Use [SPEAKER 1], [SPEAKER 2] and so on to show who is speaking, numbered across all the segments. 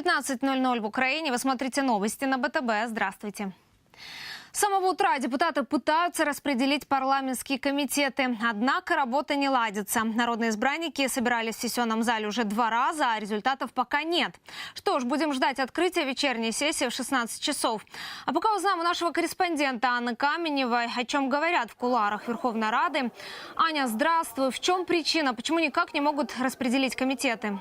[SPEAKER 1] 15.00 в Украине. Вы смотрите новости на БТБ. Здравствуйте. С самого утра депутаты пытаются распределить парламентские комитеты. Однако работа не ладится. Народные избранники собирались в сессионном зале уже два раза, а результатов пока нет. Что ж, будем ждать открытия вечерней сессии в 16 часов. А пока узнаем у нашего корреспондента Анны Каменевой, о чем говорят в кулуарах Верховной Рады. Аня, здравствуй. В чем причина? Почему никак не могут распределить комитеты?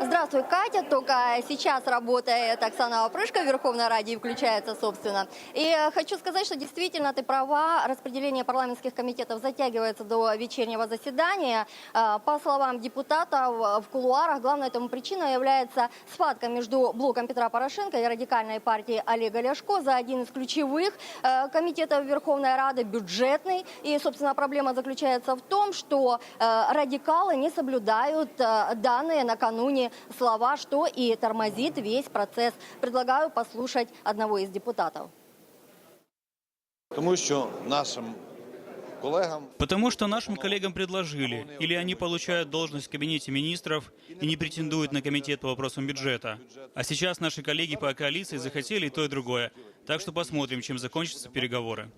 [SPEAKER 2] Здравствуй, Катя. Только сейчас работает Оксана Опрышко в Верховной Раде и включается, собственно. И э, хочу сказать, что действительно ты права. Распределение парламентских комитетов затягивается до вечернего заседания. Э, По словам депутатов э, в кулуарах, главной этому причиной является схватка между блоком Петра Порошенко и радикальной партией Олега Ляшко за один из ключевых э, комитетов Верховной Рады, бюджетный. И, собственно, проблема заключается в том, что радикалы не соблюдают данные накануне слова, что и тормозит весь процесс. Предлагаю послушать одного из депутатов.
[SPEAKER 3] Тому що нашим
[SPEAKER 4] Потому что нашим коллегам предложили, или они получают должность в кабинете министров и не претендуют на комитет по вопросам бюджета. А сейчас наши коллеги по коалиции захотели и то, и другое. Так что посмотрим, чем закончатся переговоры.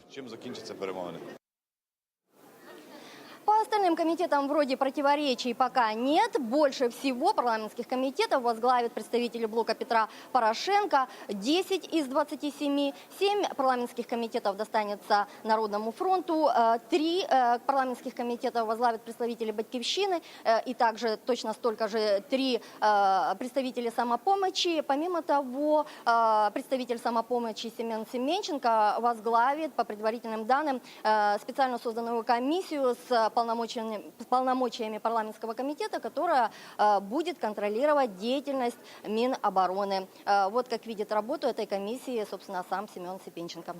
[SPEAKER 2] По остальным комитетам вроде противоречий пока нет. Больше всего парламентских комитетов возглавит представители блока Петра Порошенко. 10 из 27. 7 парламентских комитетов достанется Народному фронту. Э, Три э, парламентских комитетов возглавят представители Батьковщины. э, И также точно столько же три э, представителя самопомощи. Помимо того, э, представитель самопомощи Семен Семенченко возглавит, по предварительным данным, э, специально созданную комиссию с полномочиями, полномочиями парламентского комитета, которая э, будет контролировать деятельность Минобороны. Э, Вот как видит работу этой комиссии, собственно, сам Семен Сепенченко.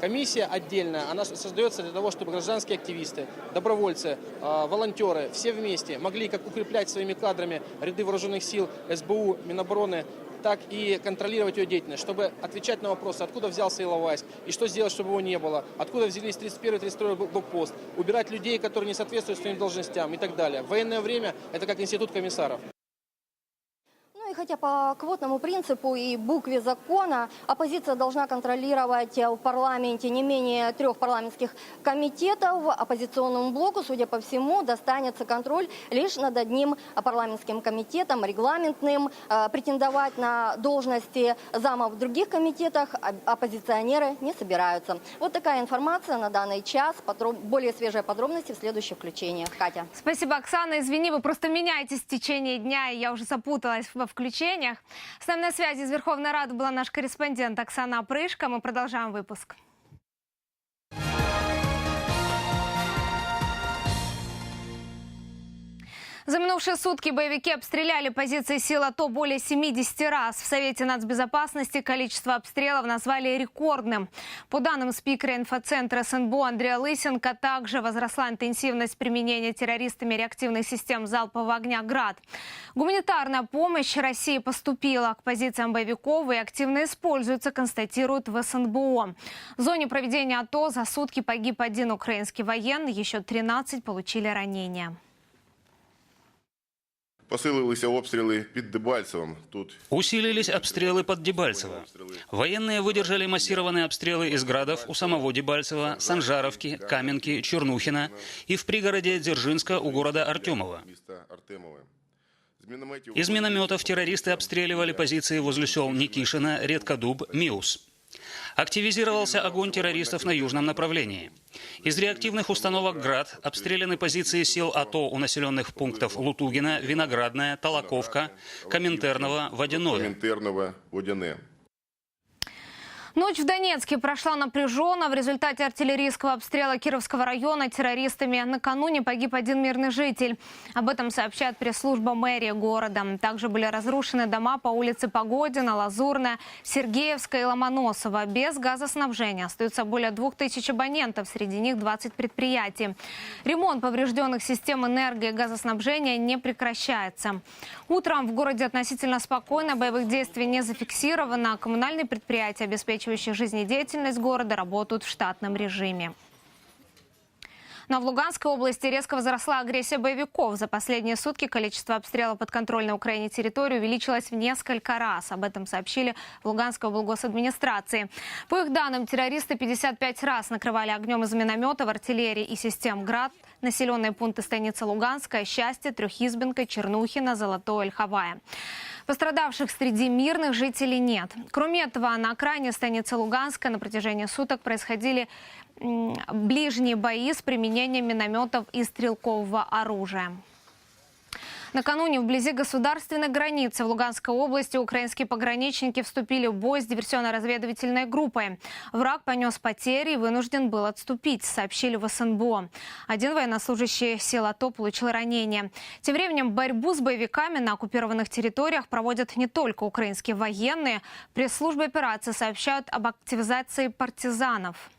[SPEAKER 5] Комиссия отдельная, она создается для того, чтобы гражданские активисты, добровольцы, э, волонтеры, все вместе могли как укреплять своими кадрами ряды вооруженных сил, СБУ, Минобороны, так и контролировать ее деятельность, чтобы отвечать на вопросы, откуда взялся Иловайск и что сделать, чтобы его не было, откуда взялись 31-32 блокпост, убирать людей, которые не соответствуют своим должностям и так далее. Военное время это как институт комиссаров.
[SPEAKER 2] И хотя по квотному принципу и букве закона оппозиция должна контролировать в парламенте не менее трех парламентских комитетов, оппозиционному блоку, судя по всему, достанется контроль лишь над одним парламентским комитетом, регламентным. Э, Претендовать на должности замов в других комитетах оппозиционеры не собираются. Вот такая информация на данный час. Более свежие подробности в следующих включениях. Катя.
[SPEAKER 1] Спасибо, Оксана. Извини, вы просто меняетесь в течение дня, и я уже запуталась во включениях. С нами на связи из Верховной Рады была наш корреспондент Оксана Опрышко. Мы продолжаем выпуск. За минувшие сутки боевики обстреляли позиции сил АТО более 70 раз. В Совете нацбезопасности количество обстрелов назвали рекордным. По данным спикера инфоцентра СНБО Андрея Лысенко, также возросла интенсивность применения террористами реактивных систем залпового огня «Град». Гуманитарная помощь России поступила к позициям боевиков и активно используется, констатируют в СНБО. В зоне проведения АТО за сутки погиб один украинский военный, еще 13 получили ранения.
[SPEAKER 6] Посилилися обстріли під Дебальцевом. Тут
[SPEAKER 4] Усилились обстрелы под Дебальцево. Военные выдержали массированные обстрелы из градов у самого Дебальцева, Санжаровки, Каменки, Чернухина и в пригороде Дзержинска у города Артемова.
[SPEAKER 6] міста Артемове. З мінометів
[SPEAKER 4] Из минометов террористы обстреливали позиции возле сел Никишина, Редкодуб, Миус. Активизировался огонь террористов на южном направлении. Из реактивных установок «Град» обстреляны позиции сил АТО у населенных пунктов Лутугина, Виноградная, Толоковка, Коминтерново, Водяное.
[SPEAKER 1] Ночь в Донецке прошла напряженно. В результате артиллерийского обстрела Кировского района террористами накануне погиб один мирный житель. Об этом сообщает пресс-служба мэрии города. Также были разрушены дома по улице Погодина, Лазурная, Сергеевская и Ломоносова. Без газоснабжения остаются более двух тысяч абонентов, среди них 20 предприятий. Ремонт поврежденных систем энерго и газоснабжения не прекращается. Утром в городе относительно спокойно, боевых действий не зафиксировано. Коммунальные предприятия, обеспечивающие жизнедеятельность города, работают в штатном режиме. Но в Луганской области резко возросла агрессия боевиков. За последние сутки количество обстрелов подконтрольной Украине территории увеличилось в несколько раз. Об этом сообщили в Луганской облгосадминистрации. По их данным, террористы 55 раз накрывали огнем из минометов, артиллерии и систем «Град» населенные пункты станицы Луганская, Счастье, Трехизбенка, Чернухина, Золотое, Ольховая. Пострадавших среди мирных жителей нет. Кроме этого, на окраине станицы Луганская на протяжении суток происходили ближние бои с применением минометов и стрелкового оружия. Накануне вблизи государственной границы в Луганской области украинские пограничники вступили в бой с диверсионно-разведывательной группой. Враг понес потери и вынужден был отступить, сообщили в СНБО. Один военнослужащий сил АТО получил ранение. Тем временем борьбу с боевиками на оккупированных территориях проводят не только украинские военные. Пресс-службы операции сообщают об активизации партизанов.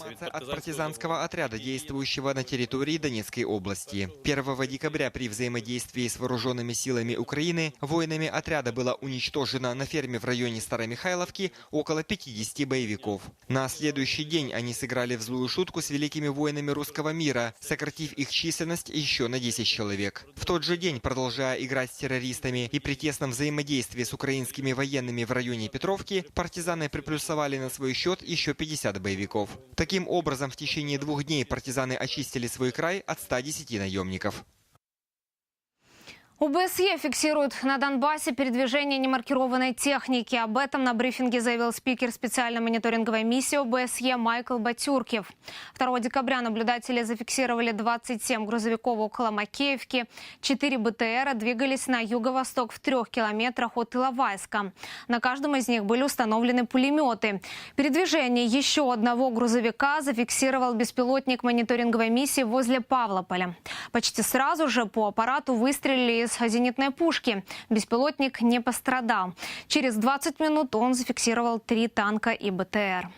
[SPEAKER 7] Информация от партизанского отряда, действующего на территории Донецкой области. 1 декабря при взаимодействии с вооруженными силами Украины воинами отряда было уничтожено на ферме в районе Старомихайловки около 50 боевиков. На следующий день они сыграли в злую шутку с великими воинами русского мира, сократив их численность еще на 10 человек. В тот же день, продолжая играть с террористами и при тесном взаимодействии с украинскими военными в районе Петровки, партизаны приплюсовали на свой счет еще 50 боевиков. Таким образом, в течение двух дней партизаны очистили свой край от 110 наемников.
[SPEAKER 1] УБСЕ фиксирует на Донбассе передвижение немаркированной техники. Об этом на брифинге заявил спикер специальной мониторинговой миссии ОБСЕ Майкл Батюркев. 2 декабря наблюдатели зафиксировали 27 грузовиков около Макеевки. 4 БТРа двигались на юго-восток в трех километрах от Иловайска. На каждом из них были установлены пулеметы. Передвижение еще одного грузовика зафиксировал беспилотник мониторинговой миссии возле Павлополя. Почти сразу же по аппарату выстрелили из зенитной пушки. Беспилотник не пострадал. Через 20 минут он зафиксировал три танка и БТР.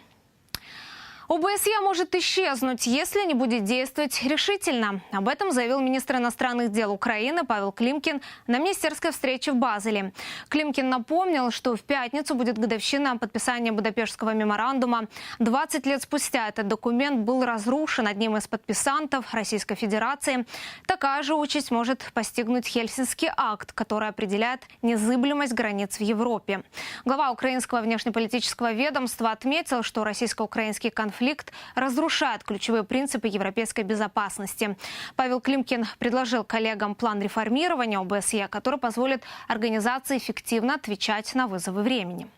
[SPEAKER 1] ОБСЕ может исчезнуть, если не будет действовать решительно. Об этом заявил министр иностранных дел Украины Павел Климкин на министерской встрече в Базеле. Климкин напомнил, что в пятницу будет годовщина подписания Будапештского меморандума. 20 лет спустя этот документ был разрушен одним из подписантов Российской Федерации. Такая же участь может постигнуть Хельсинский акт, который определяет незыблемость границ в Европе. Глава украинского внешнеполитического ведомства отметил, что российско-украинский конфликт разрушает ключевые принципы европейской безопасности. Павел Климкин предложил коллегам план реформирования ОБСЕ, который позволит организации эффективно отвечать на вызовы времени.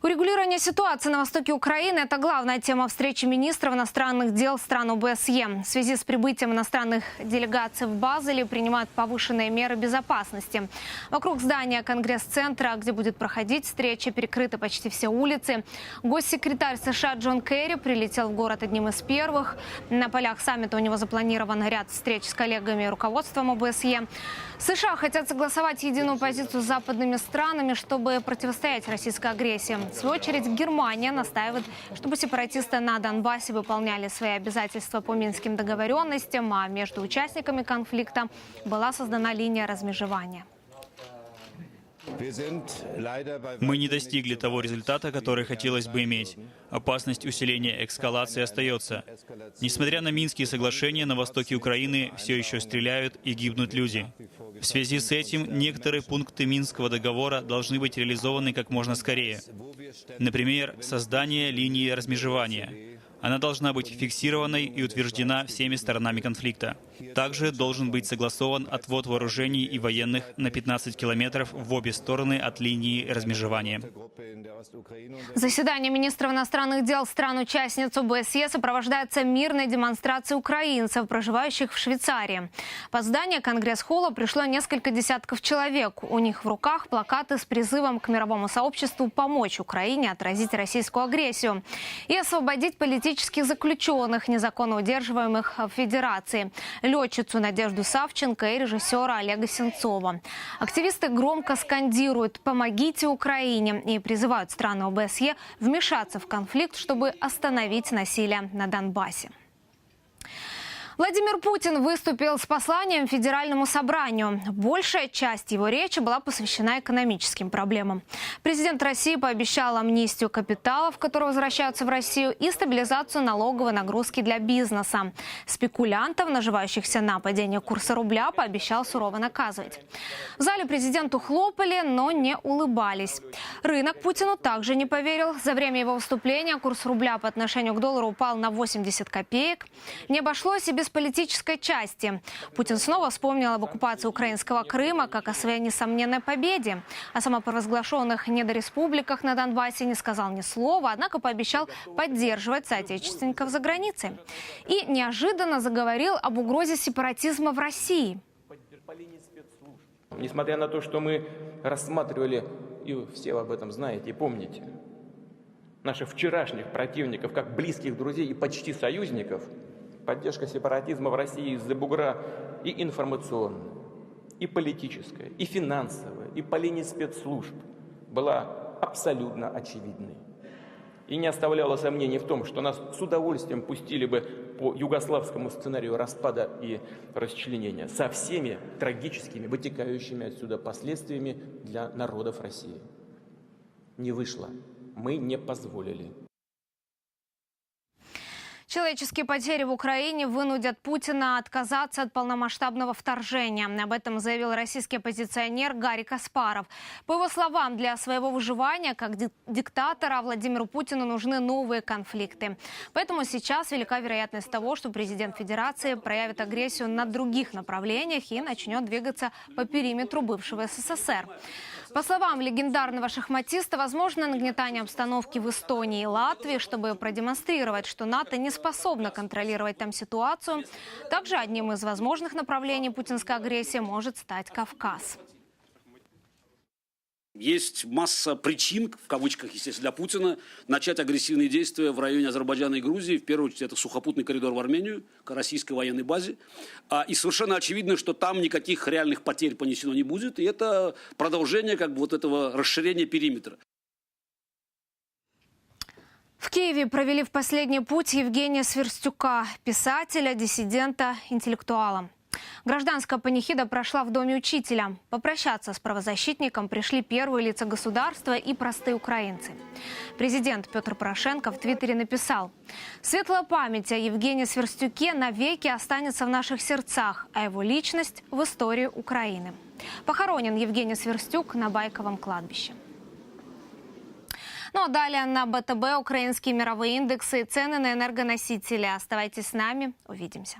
[SPEAKER 1] Урегулирование ситуации на востоке Украины – это главная тема встречи министров иностранных дел стран ОБСЕ. В связи с прибытием иностранных делегаций в Базеле принимают повышенные меры безопасности. Вокруг здания Конгресс-центра, где будет проходить встреча, перекрыты почти все улицы. Госсекретарь США Джон Керри прилетел в город одним из первых. На полях саммита у него запланирован ряд встреч с коллегами и руководством ОБСЕ. США хотят согласовать единую позицию с западными странами, чтобы противостоять российской агрессии. В свою очередь, Германия настаивает, чтобы сепаратисты на Донбассе выполняли свои обязательства по минским договоренностям, а между участниками конфликта была создана линия размежевания.
[SPEAKER 8] Мы не достигли того результата, который хотелось бы иметь. Опасность усиления эскалации остается. Несмотря на Минские соглашения, на востоке Украины все еще стреляют и гибнут люди. В связи с этим некоторые пункты Минского договора должны быть реализованы как можно скорее. Например, создание линии размежевания. Она должна быть фиксированной и утверждена всеми сторонами конфликта. Также должен быть согласован отвод вооружений и военных на 15 километров в обе стороны от линии размежевания.
[SPEAKER 1] Заседание министров иностранных дел стран-участниц ОБСЕ сопровождается мирной демонстрацией украинцев, проживающих в Швейцарии. По зданию Конгресс-холла пришло несколько десятков человек. У них в руках плакаты с призывом к мировому сообществу помочь Украине отразить российскую агрессию и освободить политических заключенных, незаконно удерживаемых в Федерации, летчицу Надежду Савченко и режиссера Олега Сенцова. Активисты громко скандируют «Помогите Украине» и призывают страны ОБСЕ вмешаться в конфликт, чтобы остановить насилие на Донбассе. Владимир Путин выступил с посланием Федеральному собранию. Большая часть его речи была посвящена экономическим проблемам. Президент России пообещал амнистию капиталов, которые возвращаются в Россию, и стабилизацию налоговой нагрузки для бизнеса. Спекулянтов, наживающихся на падение курса рубля, пообещал сурово наказывать. В зале президенту хлопали, но не улыбались. Рынок Путину также не поверил. За время его выступления курс рубля по отношению к доллару упал на 80 копеек. Не обошлось и без политической части. Путин снова вспомнил об оккупации украинского Крыма как о своей несомненной победе. О самопровозглашенных недореспубликах на Донбассе не сказал ни слова, однако пообещал поддерживать соотечественников за границей. И неожиданно заговорил об угрозе сепаратизма в России.
[SPEAKER 9] Несмотря на то, что мы рассматривали, и все об этом знаете и помните, наших вчерашних противников как близких друзей и почти союзников, поддержка сепаратизма в России из-за бугра и информационная, и политическая, и финансовая, и по линии спецслужб была абсолютно очевидной. И не оставляло сомнений в том, что нас с удовольствием пустили бы по югославскому сценарию распада и расчленения со всеми трагическими, вытекающими отсюда последствиями для народов России. Не вышло. Мы не позволили.
[SPEAKER 1] Человеческие потери в Украине вынудят Путина отказаться от полномасштабного вторжения. Об этом заявил российский оппозиционер Гарри Каспаров. По его словам, для своего выживания как ди- диктатора Владимиру Путину нужны новые конфликты. Поэтому сейчас велика вероятность того, что президент Федерации проявит агрессию на других направлениях и начнет двигаться по периметру бывшего СССР. По словам легендарного шахматиста, возможно нагнетание обстановки в Эстонии и Латвии, чтобы продемонстрировать, что НАТО не способно контролировать там ситуацию. Также одним из возможных направлений путинской агрессии может стать Кавказ.
[SPEAKER 10] Есть масса причин, в кавычках, естественно, для Путина начать агрессивные действия в районе Азербайджана и Грузии. В первую очередь, это сухопутный коридор в Армению, к российской военной базе. А, И совершенно очевидно, что там никаких реальных потерь понесено не будет. И это продолжение как бы вот этого расширения периметра.
[SPEAKER 1] В Киеве провели в последний путь Евгения Сверстюка, писателя, диссидента, интеллектуала. Гражданская панихида прошла в доме учителя. Попрощаться с правозащитником пришли первые лица государства и простые украинцы. Президент Петр Порошенко в Твиттере написал «Светлая память о Евгении Сверстюке навеки останется в наших сердцах, а его личность в истории Украины». Похоронен Евгений Сверстюк на Байковом кладбище. Ну а далее на БТБ украинские мировые индексы и цены на энергоносители. Оставайтесь с нами, увидимся.